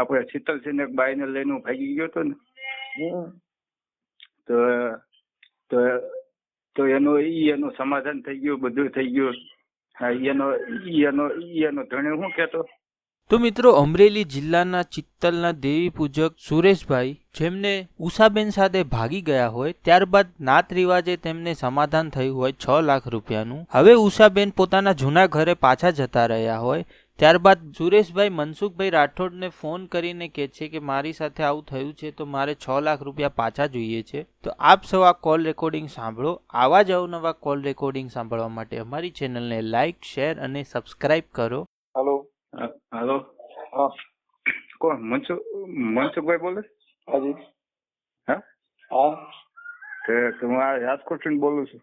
આપણે શીતલસિંહ એક બાઈને લઈને ભાગી ગયો હતો ને. તો તો તો એનું ઈ એનું સમાધાન થઈ ગયું બધું થઈ ગયું. એનો ઈ એનો એનો ધણી શું કેતો તો મિત્રો અમરેલી જિલ્લાના ચિત્તલના દેવી પૂજક સુરેશભાઈ જેમને ઉષાબેન સાથે ભાગી ગયા હોય ત્યારબાદ નાત રિવાજે તેમને સમાધાન થયું હોય છ લાખ રૂપિયાનું. હવે ઉષાબેન પોતાના જૂના ઘરે પાછા જતા રહ્યા હોય ત્યારબાદ સુરેશભાઈ મનસુખભાઈ રાઠોડને ફોન કરીને કહે છે કે મારી સાથે આવું થયું છે તો મારે છ લાખ રૂપિયા પાછા જોઈએ છે. તો આપ સૌ આ કોલ રેકોર્ડિંગ સાંભળો. આવા જ અવનવા કોલ રેકોર્ડિંગ સાંભળવા માટે અમારી ચેનલને લાઇક શેર અને સબસ્ક્રાઇબ કરો. હેલો. હેલો કોણ? મનસુખ મનસુખભાઈ બોલે? હાજી. હા? હા. કે હું આ રાજકોટથી બોલું છું.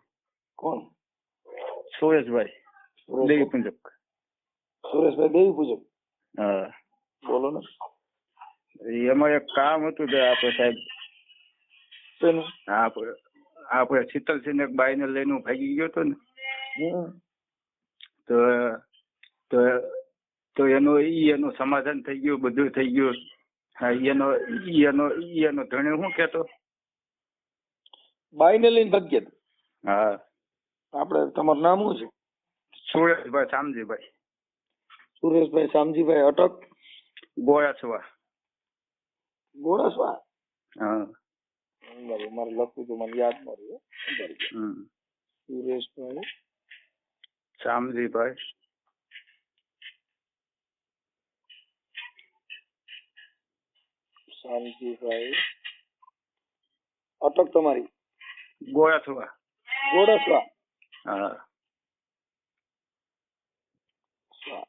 કોણ? સુરેશભાઈ. દેવી પૂજક. સુરેશભાઈ દેવી પૂજક હા. બોલો ને. એમાં એક કામ હતું કે આપણે સાહેબ. શેનું? આપણે આપણે શીતલસિંહ એક બાઈને લઈને હું ભાગી ગયો હતો ને. તો તો તો એનું ઈ એનું સમાધાન થઈ ગયું બધું થઈ ગયું. હા એનો ઈ એનો ઈ એનો ધણી શું કેતો બાઈને લઈને ભાગ્યા. હા. આપણે તમારું નામ શું છે? સુરેશભાઈ શામજીભાઈ. સુરેશભાઈ શામજીભાઈ અટક. ગોળાસવા ગોળાસવા હા. બરાબર. મારે લખવું તો મને યાદ ન રહ્યું. સુરેશભાઈ? શામજીભાઈ. શામજીભાઈ? અટક તમારી. ગોળાસવા ગોળાસવા હા.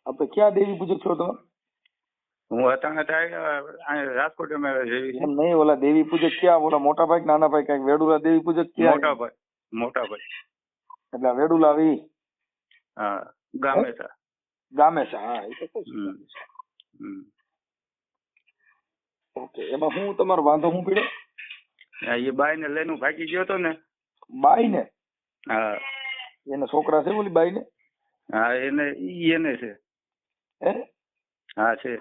આપણે ક્યાં દેવી પૂજક છો તમે? હું અટાણે થાય રાજકોટ અમે એમ નહીં ઓલા દેવી પૂજક ક્યાં? ઓલા મોટા ભાઈ નાના ભાઈ કંઈક? વેડુલા દેવી પૂજક ક્યાં મોટા ભાઈ મોટા ભાઈ એટલે વેડુલા આવી હા ગામે હતા ગામે છે હા એ તો. ઓકે એમાં હું તમારો વાંધો હું પીડે? એ એ બાઈને લઈને ભાગી ગયો હતો ને. બાઈ ને હા. એના છોકરા છે ઓલી બાઈ ને હા એને ઈ એને છે. હે? હા છે.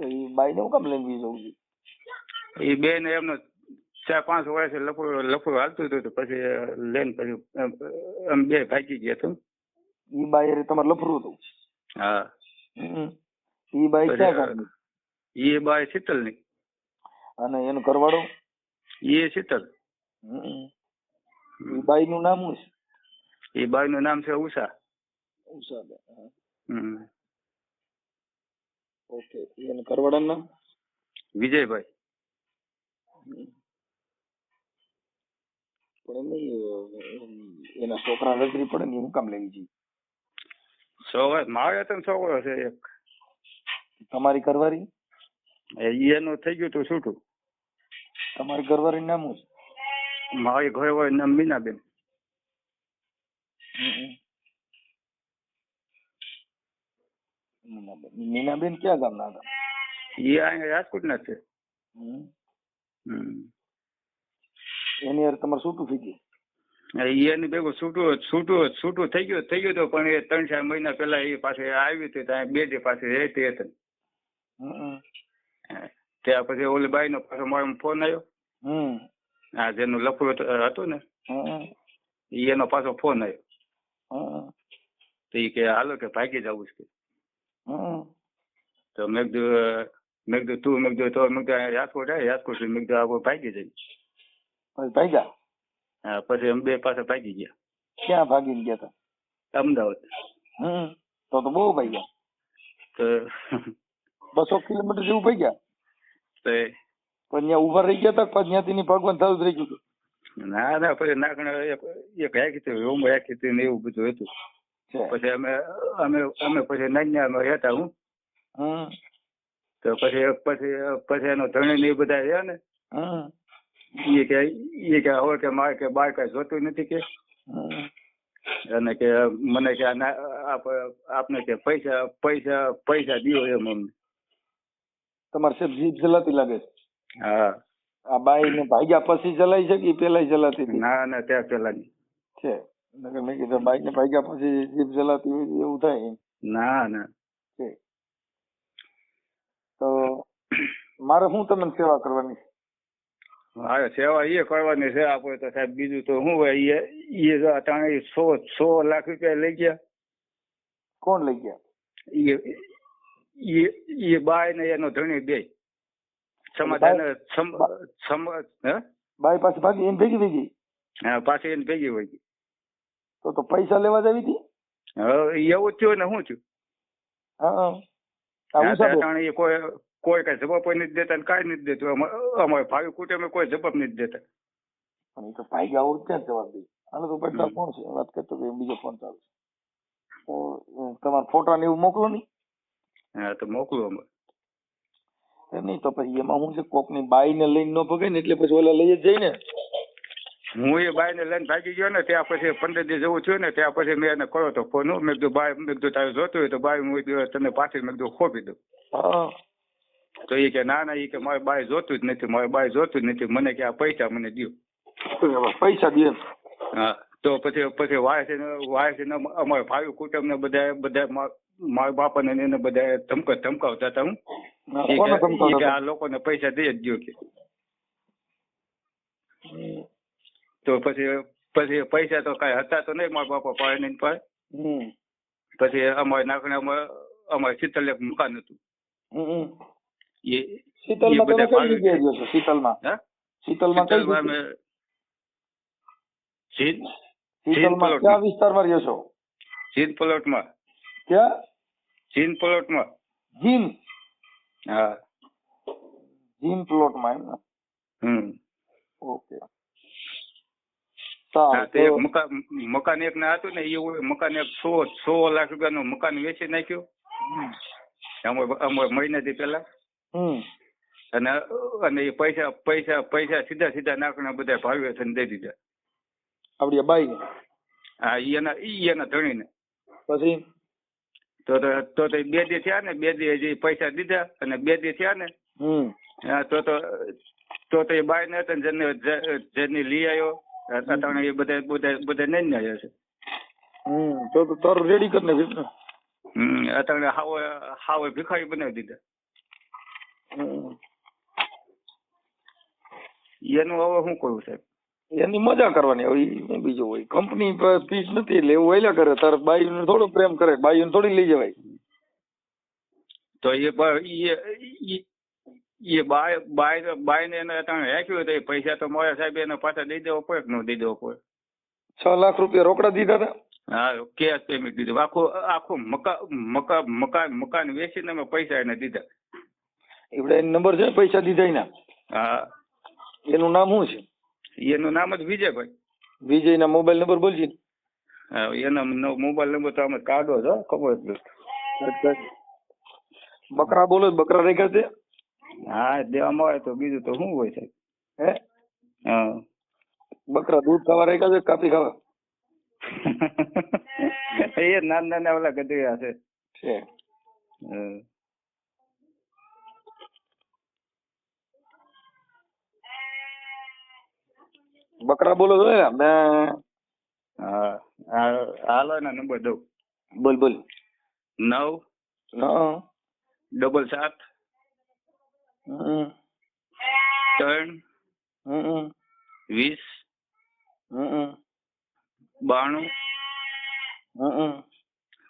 તો એ બાઈ ને હું કામ લઈને જવું છું એ બેન એમનો ચાર પાંચ વર્ષ લફડું લફડું હાલતું હતું તો પછી લઈને પછી એમ બે ભાગી ગયા તો. ઈ બાઈ તમારે લફરું હતું? હા. ઈ બાઈ ક્યાં ગામની એ બાઈ શીતલની અને એનું કરવાડો એ શીતલ. એ ઈ બાઈ નું નામ શું છે? એ બાઈ નું નામ છે ઉષા. ઉષા હમ. ઓકે. એનું ઘરવાળાનું નામ વિજયભાઈ પણ એમ એના છોકરા નજરી પડે ને હું કામ લેવી જોઈએ. છોકરા મારે તો છોકરો છે એક. તમારી એ એનું થઈ ગયું તું છૂટું. તમારી ઘરવાળી નામ શું મારી ઘરે હોય નામ મીનાબેન હમ. મીનાબેન ક્યાં ગામના હતા એ અહીંયા રાજકોટ ના છે. એની હારે તમારે છૂટું થઈ ગયું એની ભેગું છૂટું છૂટું છૂટું થઈ ગયું થઈ ગયું તો પણ એ ત્રણ ચાર મહિના પહેલા એ પાસે આવી હતી ત્યાં બે જે પાસે રહેતી હતી હમ. ત્યાં પછી ઓલી બાઈ નો પાછો મારો ફોન આવ્યો હમ. આ જેનું લખવું હતું ને એનો પાછો ફોન આવ્યો. તો એ કે હાલો કે ભાગી જવું છે. તો મેં કીધું મેં કીધું તું મેં કીધું તો મેં કીધું રાજકોટ આવે રાજકોટ મેં કીધું આપણે ભાગી પછી ભાગ્યા? હા પછી અમે બે પાસે ભાગી ગયા. ક્યાં ભાગીને ગયા હતા અમદાવાદ. હમ તો તો બહુ ભાગ્યા. તો બસો કિલોમીટર જેવું ભાગ્યા? તો પણ ત્યાં ઊભા રહી ગયા હતા પછી ત્યાંથી ની ભગવાન થયું જ રહી ગયું હતું. ના ના પછી નાખણ એક એક રાખી હતી રૂમ રાખી હતી ને એવું બધું હતું. પછી અમે અમે અમે પછી નાન્યામાં રહેતા હું. તો પછી પછી પછી એનો ધણી ને એ બધા રહ્યા ને. એ કે એ કે હવે કે મારે કે બાર કઈ જોતું નથી કે. અને કે મને કે આપને કે પૈસા પૈસા પૈસા દ્યો એમ અમને. તમારે સાહેબ જીભ જલાતી લાગે છે? હા. આ બાઈ ને ભાગ્યા પછી જલાઈ છે કે પેલા જલાતી ના ના ત્યાં પેલાની છે. નકર મેં કીધું બાઈ ને ભાગ્યા પછી જીભ જલાતી હોય એવું થાય ના ના. તો મારે શું તમને સેવા કરવાની હા સેવા એ કરવાની છે આપણે તો સાહેબ બીજું તો શું હોય એ એ અટાણે સો સો લાખ રૂપિયા લઈ ગયા. કોણ લઈ ગયા? એ બાય ને એનો ધણી બે. સમાધાન બાઈ પાસે ભાગી એમ ભેગી ભેગી હા પાછી એને ભેગી હોય તો તો પૈસા લેવા જ આવી હતી? એવું જ થયું ને શું થયું? હા કોઈ કોઈ કઈ જવાબ નથી દેતા ને કઈ નથી દેતું. અમા- અમારે ભાઈ કુટુંબે કોઈ જવાબ નથી દેતા. પણ એ તો ભાઈ આવું ક્યાં જવાબ દે. હાલો તો પડતા ફોન કોણ છે? વાત કરતો કે બીજો ફોન ચાલુ છે. તો તમારા ફોટા ને એવું મોકલો નહીં હા તો મોકલો અમે. નહીં તો પછી એમાં હું છે? કોકની બાઈ ને લઈને ન ભગે ને એટલે પછી ઓલા લઈ જ જાય ને. હું એ બાઈ ને લઈને ભાગી ગયો ને ત્યાં પછી પંદર દિવસ જવું થયું ને ત્યાં પછી મેં એને કર્યો તો ફોન મેં કીધું બાય મેં કીધું તારે જોતું હોય તો બાય હું તને પાછી મેં કીધું ખોપી દઉં. તો એ કે ના ના એ કે મારે બાઈ જોતું જ નથી મારે બાઈ જોતું જ નથી મને કે આ પૈસા મને દો પૈસા દે હા તો પછી પછી વાય છે ને વાય છે અમારા ભાઈ કુટુંબ ને બધા બધા મારા બાપા ને એને બધા ધમક ધમકાવતા હતા હું? આ લોકોને પૈસા દઈ જ દો કે હમ. તો પછી પછી પૈસા તો કઈ હતા તો નહીં મારા બાપા પાસે નહીં પાસે પછી. અમારે નાખણે અમારે અમારે શીતલ એક મકાન હતું. એ શીતલમાં તમે કઈ જગ્યાએ રહ્યો છો? શીતલમાં? હા? શીતલમાં કઈ જગ્યાએ? અમે શીતલમાં કયા વિસ્તારમાં રહ્યો છો? જીન પ્લોટમાં. ક્યાં? જીન પ્લોટમાં. જીમ હા. જીમ પ્લોટમાં એમ ને? હમ. ઓકે. એક મકાન મકાન એક ને હતું ને એ મકાન એક સો સો લાખ રૂપિયાનું મકાન વેચી નાખ્યું. મહિનાથી પેલા અને અને એ પૈસા પૈસા પૈસા સીધા સીધા નાખીને બધા ભાવીએ થઈને દઈ દીધા. આપડી બાઈ? હા ઈ એના ઈ એના ધણીને. પછી? તો તો તો બે દી થયા ને બે દી હજી પૈસા દીધા અને બે દી થયા ને. તો તો તો તો એ બાઈ ને ને જેને જે- જેને લઈ આવ્યો. અટાણે એ બધા બધા બધા નહીં ને છે. હમ તો તો તારું રેડી કરી નાખ્યું ને. હમ અટાણે હાવે હાવે ભિખારી બનાવી દીધા. એનું હવે શું કરું સાહેબ? એની મજા કરવાની. હવે બીજું હોય. કંપની પીસ નથી એટલે એવું વહેલા કરે. તારે બાઈઓને થોડો પ્રેમ કરે. બાઈઓને થોડી લઈ જવાય. તો એ એ બાય બાય બાય ને એને તમે રાખ્યું તો એ પૈસા તો મારા સાહેબ એને પાછા દઈ દેવો પડે કે ન દઈ દેવો પડે? છ લાખ રૂપિયા રોકડા દીધા હતા? હા કેશ પેમેન્ટ દીધું. આખું આખું મકા મકા મકાન મકાન વેચીને અમે પૈસા એને દીધા. એવડે નંબર છે પૈસા દીધા એના? હા. એનું નામ શું છે? એનું નામ જ વિજયભાઈ. વિજયના મોબાઈલ નંબર બોલજી હા એનો મોબાઈલ નંબર તો અમે કાઢો છો ખબર બકરા બોલો? બકરા રેખા છે. હા દેવામાં આવે તો બીજું તો શું હોય સાહેબ? હે? હા. બકરા દૂધ ખાવા રહી છે કાપી ખાવા? એ નાના નાના ઓલા ગધેડા છે. છે. બકરા બોલો છો ને? બે હા હાલો એના નંબર દઉં. બોલ બોલ. નવ ડબલ સાત ત્રણ વીસ બાણું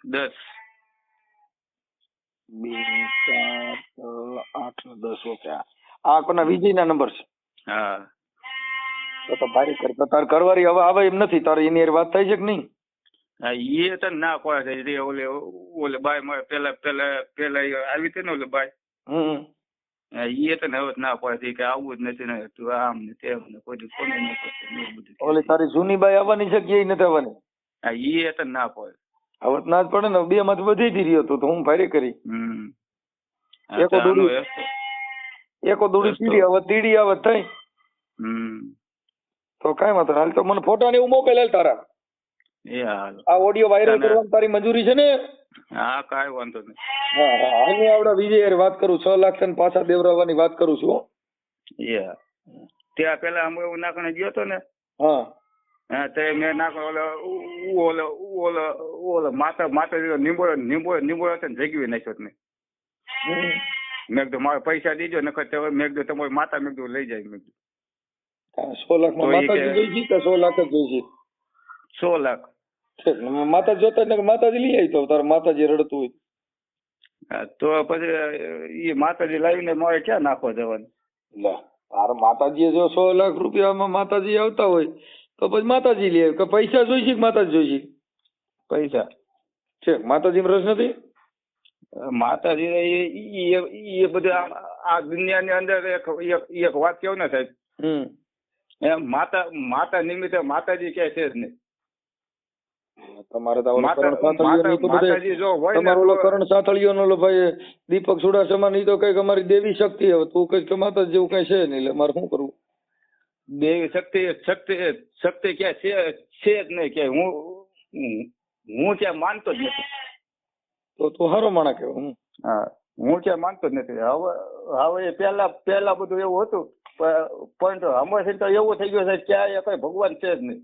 દસ. બે ચાર આઠ ને દસ ઓકે આ કોના વિજયના નંબર છે? હા. તો તો ભારી કર. તાર ઘરવાળી હવે આવે એમ નથી? તારે એની વાત થઈ છે કે નહીં? હા એ તો ના કોઈ છે ઓલે ઓલે બાય પેલા પેલા પેલા આવી હતી ને ઓલે બાય. હમ. એ તો ને હવે ના પડે કે આવું જ નથી ને તું આમ ને તેમ ને કોઈ કરતો ને બધું ઓલી તારી જૂની બાઈ આવવાની છે કે એ નથી આવવાની? હા એ તો ના પડે. હવે ના જ પડે ને બે માંથી બધી થી રહ્યો તો તો હું ફાયરી કરી. એકો આનો એકો દોડી. તીડી હવે તીડી આવે થઈ. હમ. તો કઈ વાંધો હાલ તો મને ફોટા ને એવું મોકલે તારા. એ હાલ આ ઓડિયો વાયરલ કરવાની તારી મંજૂરી છે ને? હા કાઈ વાંધો નહીં. હા હા આવડા વિજય વાત કરું છ લાખ છે પાછા દેવરાવાની વાત કરું છું એ ત્યાં પેલા અમે એવું નાખણે ગયો તો ને? હા. હા તે મેં નાખ ઓલો ઓલો ઓલો ઓલો માતા માતા નીંબો નીંબો નીંબો હતો જગવી નાખ્યો જ મેં કીધું મારે પૈસા દીજો નકર તો મેં કીધું તમારી માતા મેં કીધું લઈ જાય. મેં કીધું. સો કે સો લાખ જ સો લાખ. માતાજી જોતા ને માતાજી લઈ આવી તો તારે માતાજી રડતું હોય. તો પછી એ માતાજી લાવીને મારે ક્યાં નાખો જવાનું? લે તારે માતાજી જો સો લાખ રૂપિયામાં માતાજી આવતા હોય તો પછી માતાજી લે કે પૈસા જોઈશે કે માતાજી જોઈશે? પૈસા. છે માતાજી રસ નથી? માતાજી એ એ બધા આ- દુનિયાની અંદર એક એક વાત કેવું ને સાહેબ? હમ. એમ માતા માતા નિમિત્તે માતાજી ક્યાંય છે જ નહીં. તમારે તો ઓલો કરણ સાંથળિયો તો બધે માતાજી જો હોય ને તમારો ઓલો કરણ સાંથળિયો નો ભાઈ દીપક સુડાસમા ની તો કંઈક અમારી દેવી શક્તિ હવે તું કંઈક માતા જેવું કઈ છે નહીં એટલે મારે શું કરવું? દેવી શક્તિ શક્તિ શક્તિ ક્યાં છે છે જ નહીં કે હું હું- હું ક્યાં માનતો જ નથી. તો તું હારો માણા કેવો હમ. હા હું ક્યાં માનતો જ નથી. હવે હવે એ પહેલા પહેલા બધું એવું હતું પણ હમણાં તો એવું થઈ ગયું છે ક્યાં ક્યાંય કઈ ભગવાન છે જ નહીં.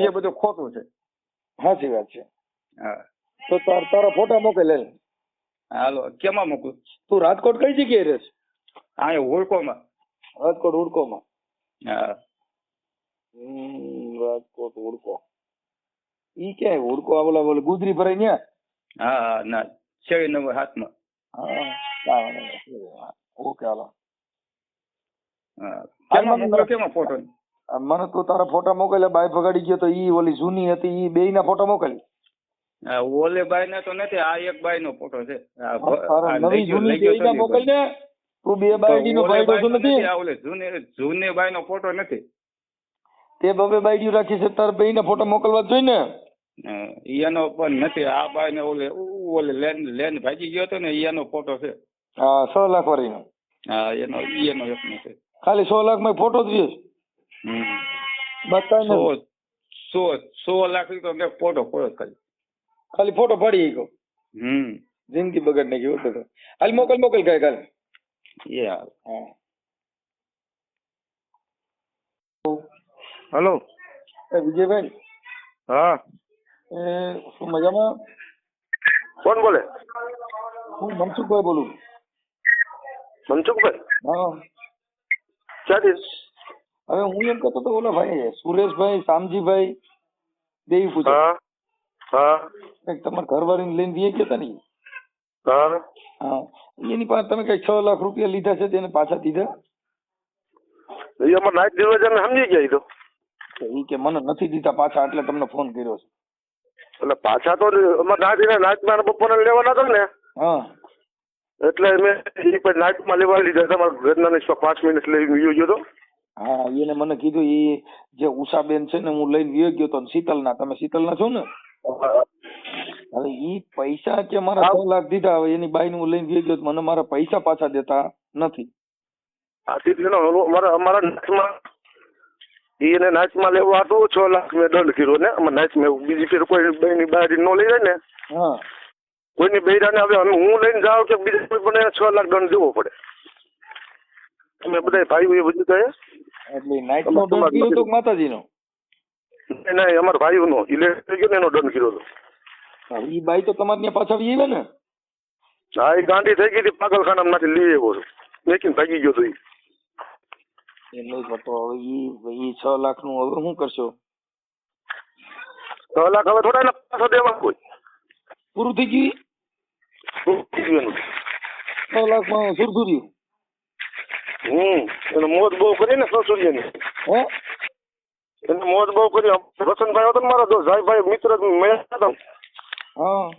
એ બધું ખોટું છે. સાચી વાત છે. હા. તો તાર ફોટા મોકલે લે. હાલો કેમાં મોકલું? તું રાજકોટ કઈ જગ્યાએ રહે છે? અહીંયા હોળકોમાં રાજકોટ ઉડકોમાં હા. હમ, રાજકોટ ઉડકો ઈ ક્યાંય ઉડકો આવલા ઓલા ગુજરી ભરાય ન્યા? હા હા ના છેવી નંબર હાથમાં. હા ઓકે હાલો. હા. કેમાં ફોટો? મને તું તારા ફોટા મોકલ્યા બાઈ ભગાડી ગયો તો ઈ ઓલી જૂની હતી ઈ બેય ના ફોટા મોકલી ઓલે બાઈ ને તો નથી આ એક બાઈ નો ફોટો છે. નવી જૂની બેય ના તો મોકલ ને. તું બે બાયડી નો ભાઈ તો નથી. આ ઓલે જૂની જૂની બાઈ નો ફોટો નથી. તે બબે બાયડીઓ રાખી છે તાર બેય ના ફોટા મોકલવા જોઈએ ને એનો પણ નથી આ બાઈ ને ઓલે ઓલે લેન લેન ભાગી ગયો હતો ને એનો ફોટો છે. હા છ લાખ વાળી હા એનો એનો એક નથી ખાલી સો લાખમાં ફોટો જ રહ્યો છે. હમ. બાકી સો. સો સો લાખ રૂપિયા તો મેં ફોટો પડ્યો ખાલી. ખાલી ફોટો પડી ગયો. હમ. જિંદગી બગડને નાખી તો. હાલ મોકલ મોકલ કાંઈ કાલે એ હાલ. હા. હલો. એ વિજયભાઈ. હા. એ શું મજામાં? કોણ બોલે? હું મનસુખભાઈ બોલું. મનસુખભાઈ? હા. ક્યાંથી? હવે હું એમ કહેતો તો ઓલા ભાઈ સુરેશભાઈ શામજીભાઈ દેવી પૂજા. હા કંઈક તમારા ઘરવાળીને લઈને દઈએ ગયા ને? હા. એની પાસે તમે કંઈક છ લાખ રૂપિયા લીધા છે તેને પાછા દીધા? એ અમારે નાઇટ ડિવિઝન સમજી ગયા તો. એ કે મને નથી દીધા પાછા એટલે તમને ફોન કર્યો છે. એટલે પાછા તો અમારે નાઇટ નાઇટમાં બપોરે લેવાના હતા ને. હા. એટલે મેં નાઇટમાં લેવા લીધા તમારા ઘરના પાંચ મિનિટ લઈ ગયો ગયો તો. હા એને મને કીધું એ જે ઉષાબેન છે ને હું લઈને વિયો ગયો તો શીતલના. તમે શીતલના છો ને? હવે ઈ પૈસા કે મારા છ લાખ દીધા હવે એની બાઈને હું લઈને વિયો ગયો તો મને મારા પૈસા પાછા દેતા નથી. એને નાચમાં લેવા તો છ લાખ મેં દંડ કર્યો ને અમારે નાચમાં બીજી ફેર કોઈ બેની બારી નો લઈ જાય ને હા. કોઈની બૈરાને હવે અમે હું લઈને જાઉં કે બીજા કોઈ પણ છ લાખ દંડ દેવો પડે. અમે બધા ભાઈઓ એ બધું કહે એટલે નાઇટ નો દંડ કર્યો તો કે માતાજીનો? નહીં નહીં અમારા ભાઈઓનો. ઇલેક્ટ્રિક ગયો ને એનો દંડ કર્યો હતો. ઈ બાઈ તો તમારે ત્યાં પાછા આવી ને? હા એ ગાંડી થઈ ગઈ હતી પાગલખાનામાંથી લઈ આવ્યો છું મેકીને ભાગી ગયો તો ઈ. એટલે તો હવે ઈ ઈ છ લાખનું હવે શું કરશો? છ લાખ હવે થોડા પાછા દેવા કોઈ. પૂરું થઈ ગયું થયું છ લાખમાં હમ. એને મોત બહુ કરી ને સસુરિયાની હે? એને મોત બહુ કરી વસંતભાઈ હતો ને મારો દોસ્ત ભાઈ મિત્ર મેં હતા. હા.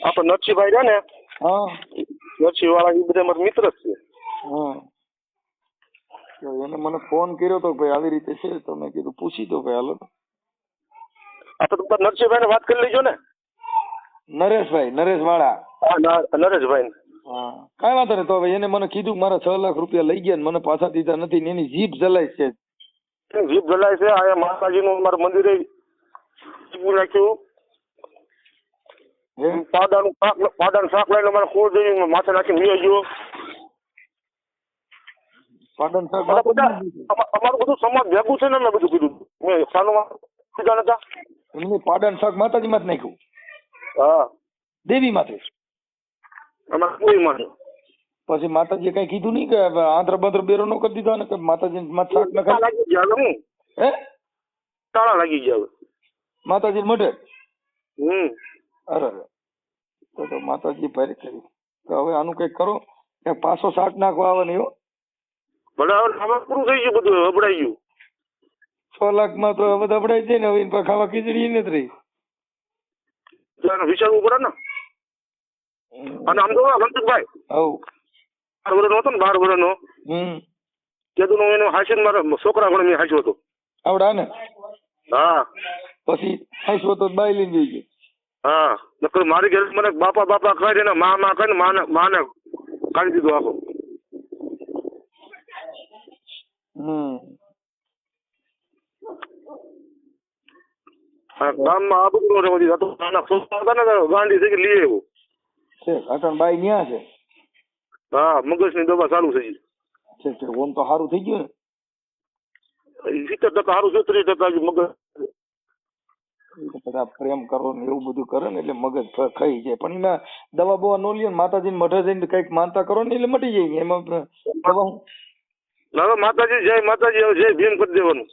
આપણે નરસિંહભાઈ રહ્યા ને હા. નરસિંહ વાળા એ બધા મારા મિત્ર જ છે. હા. એને મને ફોન કર્યો તો ભાઈ આવી રીતે છે તો મેં કીધું પૂછી દો ભાઈ હાલો. આપણે તો નરસિંહભાઈ વાત કરી લેજો ને. નરેશભાઈ નરેશ વાળા નરેશભાઈ કાંઈ વાંધો નહીં. તો હવે એને મને કીધું કે મારા છ લાખ રૂપિયા લઈ ગયા ને મને પાછા દીધા નથી ને એની જીભ જલાય છે. જીભ જલાય છે? આ માતાજીનું મારું મંદિર જીપું નાખ્યું. હે? પાક શાક પાડાનું શાક લઈને મારે ખોળ જઈ માથે નાખીને વી ગયો. બધા બધા અમારું બધું સમાજ ભેગું છે ને મેં બધું કીધું. મેં સાનું કીધા નતા. એમને પાટણ શાક માતાજી માં જ નાખ્યું. હા. દેવી માથે અમારે કોઈ માને પછી માતાજી કઈ કીધું નહીં કે આંધ્ર બંધ્ર બેરો નો કરી દીધો ને કે માતાજી શાક ન ખાય લાગી ગયા હું? હે? તાળા લાગી ગયા માતાજી મઢે? હમ. અરે. તો તો માતાજી ભારે કરી. તો હવે આનું કંઈક કરો. કે પાછો શાક નાખવા આવે ને ભલે હવે ખાવા પૂરું થઈ ગયું બધું અબડાઈ ગયું. છ લાખમાં તો હવે અબડાઈ જાય ને હવે ખાવા ખીચડી નથી રહી. વિચારવું પડે ને અને આમ તો મનસુખભાઈ હવ બાર વર્ષ હતો ને બાર વર્ષનો. હમ. કે હું એનું હાસીને મારા છોકરા પણ મેં હાસ્યો હતો. આવડા ને? હા. પછી હાઈસો તો બાઈ લઈને જઈ ગયો. હા. નકર મારી ઘરે મને બાપા બાપા કહે ને મા મા કહે ને માને માને કાઢી દીધું આખો. હમ. હા ગામમાં આ બધું તો નાના છોકરા હતા ને તો થઈ લઈ આવ્યો. છે અટણ બાઈ ન્યા છે. હા મગજની દવા ચાલુ થઈ છે છે ઓમ તો સારું થઈ ગયું ને? સિત્તેર ટકા સારું છે ત્રીસ ટકા મગજ. બધા પ્રેમ કરો ને એવું બધું કરે ને એટલે મગજ ખાઈ જાય. પણ એમાં દવા બવા નો લ્યો માતાજી માતાજીને મઠે જઈને કંઈક માનતા કરો ને એટલે મટી જાય. એમાં દવા ના માતાજી જય માતાજી જય ભીમ કરી દેવાનું.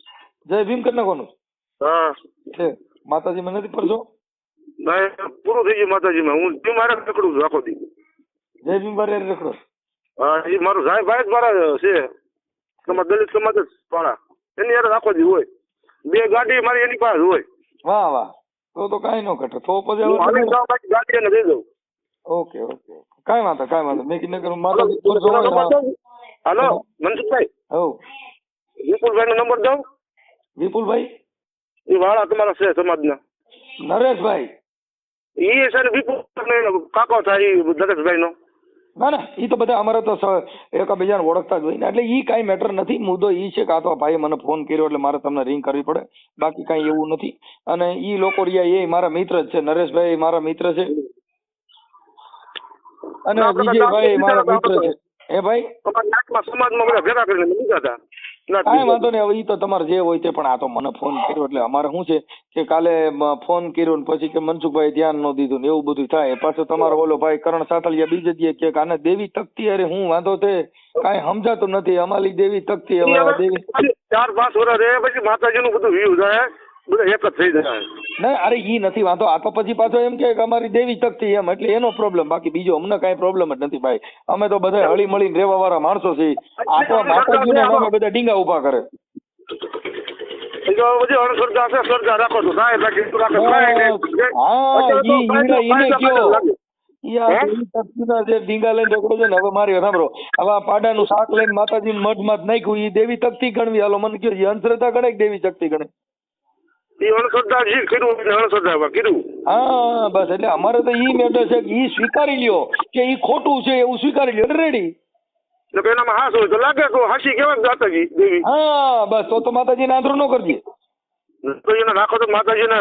જય ભીમ કરી નાખવાનું? હા. છે મને નથી પડશો? પૂરું થઈ ગયું માતાજીમાં. હું જીવ જ પકડું છું આખો દી જય ભીમ બારે રખડો. હા એ મારું સાહેબ ભાઈ જ મારા છે. તમારા દલિત સમાજ જ પાડા એની યાર આખો દી હોય. બે ગાડી મારી એની પાસે હોય. વાહ વાહ. તો તો કાંઈ નો ઘટે. તો પછી ગાડી એને દઈ દઉં. Okay okay. કાંઈ વાંધો કઈ વાંધો. મેં કીધું કે હાલો, માતાજી? હાલો મનસુખભાઈ? હવ વિપુલભાઈ નો નંબર દઉં વિપુલભાઈ? એ વાળા તમારા છે સમાજના. નરેશભાઈ. એ ને કાકો થાય નરેશભાઈ નો ના ના એ તો બધા અમારે તો એકબીજાને ઓળખતા જ હોય ને. એટલે એ કાંઈ મેટર નથી મુદ્દો એ છે કે આ તો ભાઈએ મને ફોન કર્યો એટલે મારે તમને રિંગ કરવી પડે. બાકી કાંઈ એવું નથી. અને ઈ લોકો રહ્યા એ મારા મિત્ર જ છે નરેશભાઈ મારા મિત્ર છે. અને વિજયભાઈ મારા મિત્ર છે. એ ભાઈ? સમાજમાં બધા ભેગા કરીને હતા. કાંઈ વાંધો નહીં. હવે ઈ તો તમારે જે હોય તે પણ આ તો મને ફોન કર્યો એટલે અમારે શું છે કે કાલે ફોન કર્યો ને પછી કે મનસુખભાઈ ધ્યાન ન દીધું ને એવું બધું થાય. પાછો તમારો ઓલો ભાઈ કરણ સાતલિયા બીજે દીએ કે આને દેવી તકતી અરે હું વાંધો તે કાંઈ સમજાતું નથી. અમારી દેવી તકતી હવે દેવી ચાર પાંચ વર્ષ રહે પછી માતાજીનું બધું વ્યૂ જાય. બધા એક જ થઈ જાય. ના અરે ઈ નથી વાંધો. આ તો પછી પાછો એમ કે અમારી દેવી શક્તિ એમ એટલે એનો પ્રોબ્લેમ બાકી બીજો અમને કાંઈ પ્રોબ્લેમ જ નથી ભાઈ. અમે તો બધા હળી મળીને રહેવા વાળા માણસો છીએ. આ તો માતાજીના નામે બધા ડીંગા ઊભા કરે. પાડાનું શાક લઈને માતાજી મઢમાં નાખ્યું એ દેવી તકતી ગણવી. હાલો મને કયો અંધશ્રદ્ધા ગણે દેવી શક્તિ ગણે એ અણશ્રદ્ધા જે કર્યું એને અણશ્રદ્ધા કીધું હા બસ એટલે અમારે તો ઈ મેટર છે કે ઈ સ્વીકારી લ્યો. કે ઈ ખોટું છે એવું સ્વીકારી લ્યો રેડી એટલે કે એનામાં હાસ હોય તો લાગે તો હાસી કેવા દાતાજી દેવી. હા બસ તો તો માતાજીને આંધળો ન કરજે. તો એને રાખો તો માતાજીને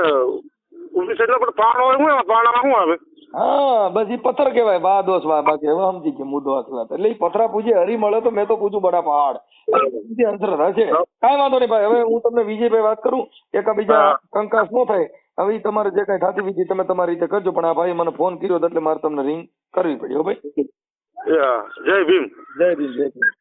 ઊભી છે પણ પાણો હોય એમાં? પાણામાં શું આવે? હા બસ ઈ પથ્થર કહેવાય વા દોષ વા બાકી હવે સમજી કે મુદ્દો આટલા એટલે ઈ પથરા પૂજે હરી મળે તો મેં તો પૂછું બડા પહાડ. બીજી અંધશ્રદ્ધા છે કાંઈ વાંધો નહીં ભાઈ હવે હું તમને વિજયભાઈ વાત કરું એક બીજા કંકાસ ન થાય. હવે તમારે જે કઈ થતી વિધિ તમે તમારી રીતે કરજો પણ આ ભાઈ મને ફોન કર્યો એટલે મારે તમને રિંગ કરવી પડી હો ભાઈ. જય ભીમ. જય ભીમ જય ભીમ.